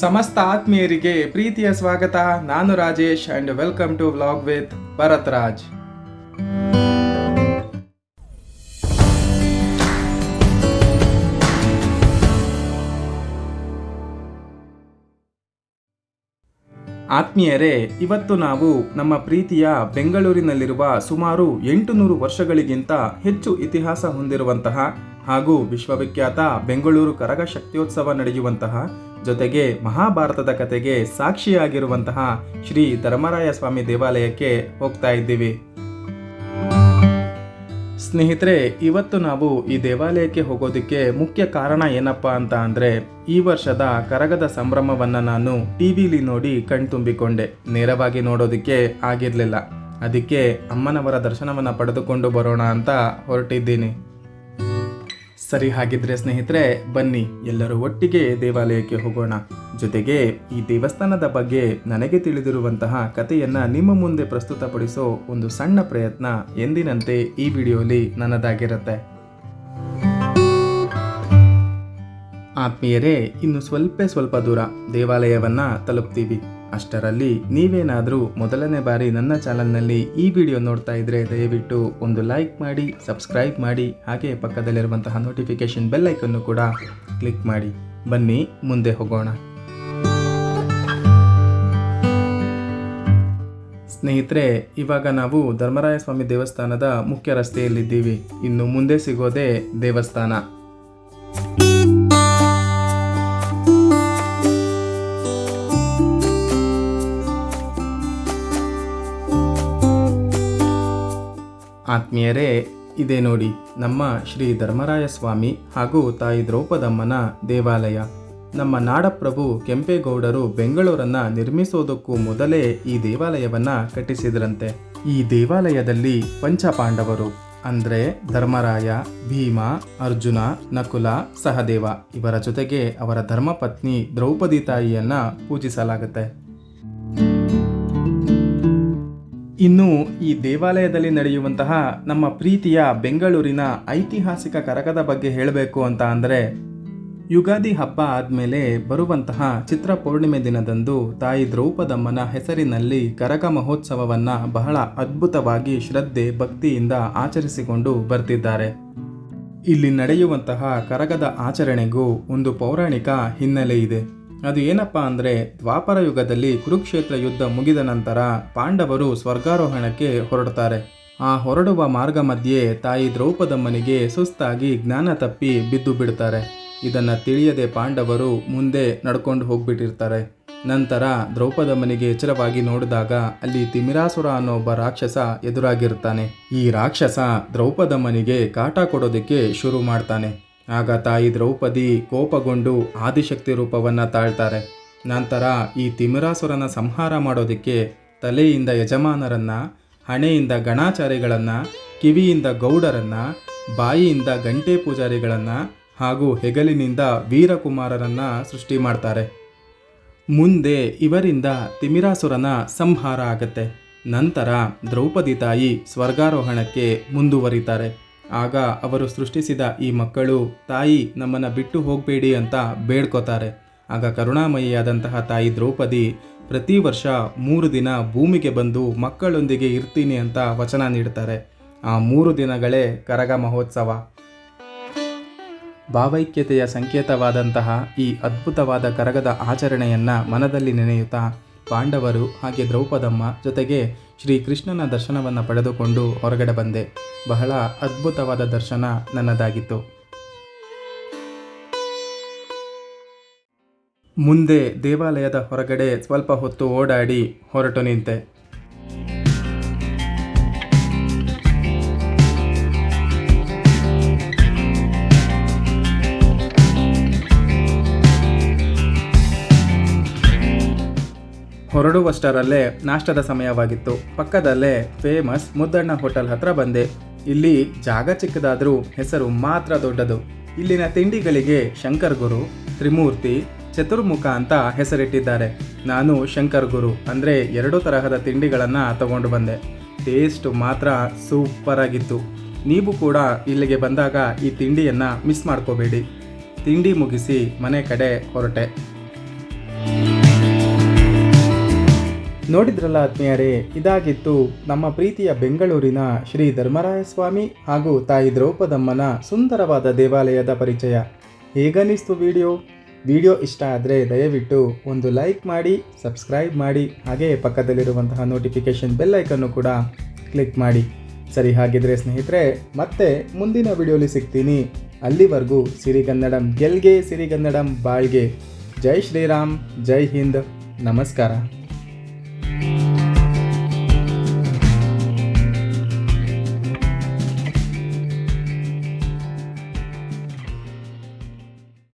ಸಮಸ್ತ ಆತ್ಮೀಯರಿಗೆ ಪ್ರೀತಿಯ ಸ್ವಾಗತ. ನಾನು Rajesh and welcome to vlog with Bharath Raj ಆತ್ಮೀಯರೇ, ಇವತ್ತು ನಾವು ನಮ್ಮ ಪ್ರೀತಿಯ ಬೆಂಗಳೂರಿನಲ್ಲಿರುವ ಸುಮಾರು ಎಂಟು ನೂರು ವರ್ಷಗಳಿಗಿಂತ ಹೆಚ್ಚು ಇತಿಹಾಸ ಹೊಂದಿರುವಂತಹ ಹಾಗೂ ವಿಶ್ವವಿಖ್ಯಾತ ಬೆಂಗಳೂರು ಕರಗ ಶಕ್ತಿಯೋತ್ಸವ ನಡೆಯುವಂತಹ, ಜೊತೆಗೆ ಮಹಾಭಾರತದ ಕತೆಗೆ ಸಾಕ್ಷಿಯಾಗಿರುವಂತಹ ಶ್ರೀ ಧರ್ಮರಾಯ ಸ್ವಾಮಿ ದೇವಾಲಯಕ್ಕೆ ಹೋಗ್ತಾ ಇದ್ದೀವಿ. ಸ್ನೇಹಿತರೆ, ಇವತ್ತು ನಾವು ಈ ದೇವಾಲಯಕ್ಕೆ ಹೋಗೋದಕ್ಕೆ ಮುಖ್ಯ ಕಾರಣ ಏನಪ್ಪ ಅಂತ ಅಂದರೆ, ಈ ವರ್ಷದ ಕರಗದ ಸಂಭ್ರಮವನ್ನು ನಾನು ಟಿ ವಿಲಿ ನೋಡಿ ಕಣ್ತುಂಬಿಕೊಂಡೆ ನೇರವಾಗಿ ನೋಡೋದಕ್ಕೆ ಆಗಿರಲಿಲ್ಲ. ಅದಕ್ಕೆ ಅಮ್ಮನವರ ದರ್ಶನವನ್ನು ಪಡೆದುಕೊಂಡು ಬರೋಣ ಅಂತ ಹೊರಟಿದ್ದೀನಿ. ಸರಿ ಹಾಗಿದ್ರೆ ಸ್ನೇಹಿತರೆ, ಬನ್ನಿ, ಎಲ್ಲರೂ ಒಟ್ಟಿಗೆ ದೇವಾಲಯಕ್ಕೆ ಹೋಗೋಣ. ಜೊತೆಗೆ ಈ ದೇವಸ್ಥಾನದ ಬಗ್ಗೆ ನನಗೆ ತಿಳಿದಿರುವಂತಹ ಕಥೆಯನ್ನ ನಿಮ್ಮ ಮುಂದೆ ಪ್ರಸ್ತುತಪಡಿಸೋ ಒಂದು ಸಣ್ಣ ಪ್ರಯತ್ನ ಎಂದಿನಂತೆ ಈ ವಿಡಿಯೋಲಿ ನನ್ನದಾಗಿರುತ್ತೆ. ಆತ್ಮೀಯರೇ, ಇನ್ನು ಸ್ವಲ್ಪ ಸ್ವಲ್ಪ ದೂರ ದೇವಾಲಯವನ್ನ ತಲುಪ್ತೀವಿ. ಅಷ್ಟರಲ್ಲಿ ನೀವೇನಾದರೂ ಮೊದಲನೇ ಬಾರಿ ನನ್ನ ಚಾನಲ್ನಲ್ಲಿ ಈ ವಿಡಿಯೋ ನೋಡ್ತಾ ಇದ್ರೆ ದಯವಿಟ್ಟು ಒಂದು ಲೈಕ್ ಮಾಡಿ, ಸಬ್ಸ್ಕ್ರೈಬ್ ಮಾಡಿ, ಹಾಗೆ ಪಕ್ಕದಲ್ಲಿರುವಂತಹ ನೋಟಿಫಿಕೇಶನ್ ಬೆಲ್ ಐಕನ್ನು ಕೂಡ ಕ್ಲಿಕ್ ಮಾಡಿ. ಬನ್ನಿ, ಮುಂದೆ ಹೋಗೋಣ. ಸ್ನೇಹಿತರೆ, ಇವಾಗ ನಾವು ಧರ್ಮರಾಯ ಸ್ವಾಮಿ ದೇವಸ್ಥಾನದ ಮುಖ್ಯ ರಸ್ತೆಯಲ್ಲಿದ್ದೀವಿ. ಇನ್ನು ಮುಂದೆ ಸಿಗೋದೇ ದೇವಸ್ಥಾನ. ಆತ್ಮೀಯರೇ, ಇದೆ ನೋಡಿ ನಮ್ಮ ಶ್ರೀ ಧರ್ಮರಾಯ ಸ್ವಾಮಿ ಹಾಗೂ ತಾಯಿ ದ್ರೌಪದಮ್ಮನ ದೇವಾಲಯ. ನಮ್ಮ ನಾಡಪ್ರಭು ಕೆಂಪೇಗೌಡರು ಬೆಂಗಳೂರನ್ನ ನಿರ್ಮಿಸೋದಕ್ಕೂ ಮೊದಲೇ ಈ ದೇವಾಲಯವನ್ನ ಕಟ್ಟಿಸಿದ್ರಂತೆ. ಈ ದೇವಾಲಯದಲ್ಲಿ ಪಂಚಪಾಂಡವರು ಅಂದ್ರೆ ಧರ್ಮರಾಯ, ಭೀಮ, ಅರ್ಜುನ, ನಕುಲ, ಸಹದೇವ ಇವರ ಜೊತೆಗೆ ಅವರ ಧರ್ಮಪತ್ನಿ ದ್ರೌಪದಿ ತಾಯಿಯನ್ನ ಪೂಜಿಸಲಾಗುತ್ತೆ. ಇನ್ನು ಈ ದೇವಾಲಯದಲ್ಲಿ ನಡೆಯುವಂತಹ ನಮ್ಮ ಪ್ರೀತಿಯ ಬೆಂಗಳೂರಿನ ಐತಿಹಾಸಿಕ ಕರಗದ ಬಗ್ಗೆ ಹೇಳಬೇಕು ಅಂತ ಅಂದರೆ ಯುಗಾದಿ ಹಬ್ಬ ಆದಮೇಲೆ ಬರುವಂತಹ ಚಿತ್ರ ಪೌರ್ಣಿಮೆ ದಿನದಂದು ತಾಯಿ ದ್ರೌಪದಮ್ಮನ ಹೆಸರಿನಲ್ಲಿ ಕರಗ ಮಹೋತ್ಸವವನ್ನು ಬಹಳ ಅದ್ಭುತವಾಗಿ ಶ್ರದ್ಧೆ ಭಕ್ತಿಯಿಂದ ಆಚರಿಸಿಕೊಂಡು ಬರ್ತಿದ್ದಾರೆ. ಇಲ್ಲಿ ನಡೆಯುವಂತಹ ಕರಗದ ಆಚರಣೆಗೂ ಒಂದು ಪೌರಾಣಿಕ ಹಿನ್ನೆಲೆ ಇದೆ. ಅದು ಏನಪ್ಪ ಅಂದರೆ ದ್ವಾಪರ ಯುಗದಲ್ಲಿ ಕುರುಕ್ಷೇತ್ರ ಯುದ್ಧ ಮುಗಿದ ನಂತರ ಪಾಂಡವರು ಸ್ವರ್ಗಾರೋಹಣಕ್ಕೆ ಹೊರಡ್ತಾರೆ ಆ ಹೊರಡುವ ಮಾರ್ಗ ಮಧ್ಯೆ ತಾಯಿ ದ್ರೌಪದಮ್ಮನಿಗೆ ಸುಸ್ತಾಗಿ ಜ್ಞಾನ ತಪ್ಪಿ ಬಿದ್ದು ಬಿಡ್ತಾರೆ. ಇದನ್ನು ತಿಳಿಯದೆ ಪಾಂಡವರು ಮುಂದೆ ನಡ್ಕೊಂಡು ಹೋಗ್ಬಿಟ್ಟಿರ್ತಾರೆ. ನಂತರ ದ್ರೌಪದಮ್ಮನಿಗೆ ಎಚ್ಚರವಾಗಿ ನೋಡಿದಾಗ ಅಲ್ಲಿ ತಿಮಿರಾಸುರ ಅನ್ನೋ ಒಬ್ಬ ರಾಕ್ಷಸ ಎದುರಾಗಿರ್ತಾನೆ. ಈ ರಾಕ್ಷಸ ದ್ರೌಪದಮ್ಮನಿಗೆ ಕಾಟ ಕೊಡೋದಕ್ಕೆ ಶುರು ಮಾಡ್ತಾನೆ. ಆಗ ತಾಯಿ ದ್ರೌಪದಿ ಕೋಪಗೊಂಡು ಆದಿಶಕ್ತಿ ರೂಪವನ್ನು ತಾಳ್ತಾರೆ. ನಂತರ ಈ ತಿಮಿರಾಸುರನ ಸಂಹಾರ ಮಾಡೋದಕ್ಕೆ ತಲೆಯಿಂದ ಯಜಮಾನರನ್ನು, ಹಣೆಯಿಂದ ಗಣಾಚಾರಿಗಳನ್ನು, ಕಿವಿಯಿಂದ ಗೌಡರನ್ನು, ಬಾಯಿಯಿಂದ ಗಂಟೆ ಪೂಜಾರಿಗಳನ್ನು ಹಾಗೂ ಹೆಗಲಿನಿಂದ ವೀರಕುಮಾರರನ್ನು ಸೃಷ್ಟಿ ಮಾಡ್ತಾರೆ. ಮುಂದೆ ಇವರಿಂದ ತಿಮಿರಾಸುರನ ಸಂಹಾರ ಆಗತ್ತೆ. ನಂತರ ದ್ರೌಪದಿ ತಾಯಿ ಸ್ವರ್ಗಾರೋಹಣಕ್ಕೆ ಮುಂದುವರಿತಾರೆ. ಆಗ ಅವರು ಸೃಷ್ಟಿಸಿದ ಈ ಮಕ್ಕಳು, ತಾಯಿ, ನಮ್ಮನ್ನು ಬಿಟ್ಟು ಹೋಗಬೇಡಿ ಅಂತ ಬೇಡ್ಕೋತಾರೆ. ಆಗ ಕರುಣಾಮಯಿಯಾದಂತಹ ತಾಯಿ ದ್ರೌಪದಿ, ಪ್ರತಿ ವರ್ಷ ಮೂರು ದಿನ ಭೂಮಿಗೆ ಬಂದು ಮಕ್ಕಳೊಂದಿಗೆ ಇರ್ತೀನಿ ಅಂತ ವಚನ ನೀಡ್ತಾರೆ. ಆ ಮೂರು ದಿನಗಳೇ ಕರಗ ಮಹೋತ್ಸವ. ಭಾವೈಕ್ಯತೆಯ ಸಂಕೇತವಾದಂತಹ ಈ ಅದ್ಭುತವಾದ ಕರಗದ ಆಚರಣೆಯನ್ನು ಮನದಲ್ಲಿ ನೆನೆಯುತ್ತಾ ಪಾಂಡವರು ಹಾಗೆ ದ್ರೌಪದಮ್ಮ ಜೊತೆಗೆ ಶ್ರೀ ಕೃಷ್ಣನ ದರ್ಶನವನ್ನು ಪಡೆದುಕೊಂಡು ಹೊರಗಡೆ ಬಂದೆ. ಬಹಳ ಅದ್ಭುತವಾದ ದರ್ಶನ ನನ್ನದಾಗಿತ್ತು. ಮುಂದೆ ದೇವಾಲಯದ ಹೊರಗಡೆ ಸ್ವಲ್ಪ ಹೊತ್ತು ಓಡಾಡಿ ಹೊರಟು ನಿಂತೆ. ಹೊರಡುವಷ್ಟರಲ್ಲೇ ನಾಷ್ಟದ ಸಮಯವಾಗಿತ್ತು. ಪಕ್ಕದಲ್ಲೇ ಫೇಮಸ್ ಮುದ್ದಣ್ಣ ಹೋಟೆಲ್ ಹತ್ರ ಬಂದೆ. ಇಲ್ಲಿ ಜಾಗ ಚಿಕ್ಕದಾದರೂ ಹೆಸರು ಮಾತ್ರ ದೊಡ್ಡದು. ಇಲ್ಲಿನ ತಿಂಡಿಗಳಿಗೆ ಶಂಕರ್ ಗುರು ತ್ರಿಮೂರ್ತಿ, ಚತುರ್ಮುಖ ಅಂತ ಹೆಸರಿಟ್ಟಿದ್ದಾರೆ. ನಾನು ಶಂಕರ್ ಗುರು ಅಂದರೆ ಎರಡು ತರಹದ ತಿಂಡಿಗಳನ್ನು ತಗೊಂಡು ಬಂದೆ. ಟೇಸ್ಟ್ ಮಾತ್ರ ಸೂಪರ್ ಆಗಿತ್ತು. ನೀವು ಕೂಡ ಇಲ್ಲಿಗೆ ಬಂದಾಗ ಈ ತಿಂಡಿಯನ್ನು ಮಿಸ್ ಮಾಡ್ಕೋಬೇಡಿ. ತಿಂಡಿ ಮುಗಿಸಿ ಮನೆ ಕಡೆ ಹೊರಟೆ. ನೋಡಿದ್ರಲ್ಲ ಆತ್ಮೀಯರೇ, ಇದಾಗಿತ್ತು ನಮ್ಮ ಪ್ರೀತಿಯ ಬೆಂಗಳೂರಿನ ಶ್ರೀ ಧರ್ಮರಾಯಸ್ವಾಮಿ ಹಾಗೂ ತಾಯಿ ದ್ರೌಪದಮ್ಮನ ಸುಂದರವಾದ ದೇವಾಲಯದ ಪರಿಚಯ. ಹೇಗನ್ನಿಸ್ತು ವಿಡಿಯೋ? ವಿಡಿಯೋ ಇಷ್ಟ ಆದರೆ ದಯವಿಟ್ಟು ಒಂದು ಲೈಕ್ ಮಾಡಿ, ಸಬ್ಸ್ಕ್ರೈಬ್ ಮಾಡಿ ಹಾಗೆ ಪಕ್ಕದಲ್ಲಿರುವಂತಹ ನೋಟಿಫಿಕೇಷನ್ ಬೆಲ್ಲೈಕನ್ನು ಕೂಡ ಕ್ಲಿಕ್ ಮಾಡಿ. ಸರಿ ಹಾಗಿದ್ರೆ ಸ್ನೇಹಿತರೆ, ಮತ್ತೆ ಮುಂದಿನ ವಿಡಿಯೋಲಿ ಸಿಗ್ತೀನಿ. ಅಲ್ಲಿವರೆಗೂ ಸಿರಿಗನ್ನಡಂ ಗೆಲ್ಗೆ, ಸಿರಿಗನ್ನಡಂ ಬಾಳ್ಗೆ. ಜೈ ಶ್ರೀರಾಮ್, ಜೈ ಹಿಂದ್. ನಮಸ್ಕಾರ.